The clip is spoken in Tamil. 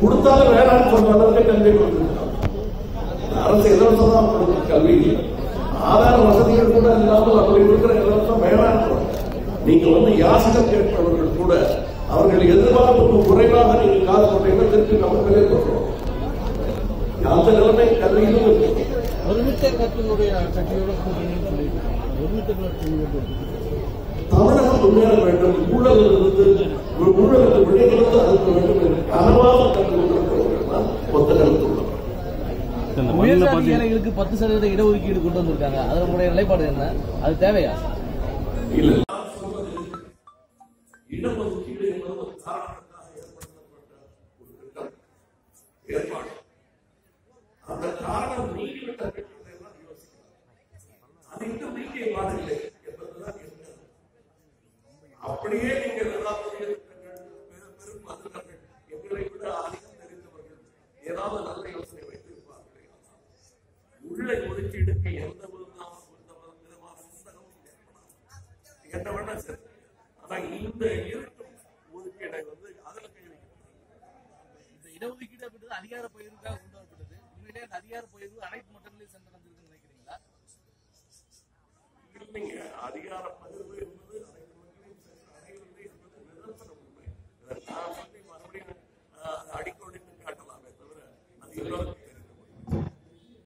கொடுத்தாலும் வேணாம்னு சொல்ற அளவுக்கு கல்வி கொடுத்துருக்காங்க. அரசு இலவசம் தான் கொடுக்கும் கல்வி ஆதார வசதிகள் கூட இல்லாமல் அப்படி இருக்கிற இலவசம் வேணாம் நீங்க வந்து யாசகம் கேட்பவர்கள் கூட அவர்கள் எதிர்பார்ப்புக்கு குறைவாக நீங்க காசு போட்டீங்கன்னா திருப்பி நமக்கு சொல்றோம் அந்த நிலைமை கல்வியிலும் இருக்கு. தமிழகம் முன்னேற வேண்டும். ஊழல் உயர்ஜாதி ஏழைகளுக்கு பத்து சதவீத இடஒதுக்கீடு கொண்டு வந்திருக்காங்க. அதனுடைய நிலைப்பாடு என்ன? அது தேவையா? இல்ல. நான் சொல்வது இடஒதுக்கீடு என்பது ஒரு காரணத்துக்காக ஏற்படுத்தப்பட்ட ஒரு திட்டம் ஏற்பாடு அந்த காரணம் நீங்கிவிட்ட திட்டத்தை எல்லாம் யோசிக்கலாம் அது இன்னும் நீக்கிய பாடில்லை என்பதுதான் இருக்கிறது அப்படியே நீங்கள் எல்லாத்துடைய பெரும் பெரும் உள்ளே ஒதுக்கீடுக்கு எந்த என்ன வேணா சரி. அதான் இந்த இருக்கும் ஒதுக்கீடை வந்து அதில் இந்த இடஒதுக்கீடு அப்படின்றது அதிகார பயிர்காக கொண்டாடப்பட்டது உண்மையிலே அந்த அதிகார பயிர் அனைத்து மட்டங்களிலும் சென்று நடந்திருக்குன்னு நினைக்கிறீங்களா? இல்லைங்க அதிகார பகிர்வு என்பது அடிக்கோடிட்டு காட்டலாமே தவிர அது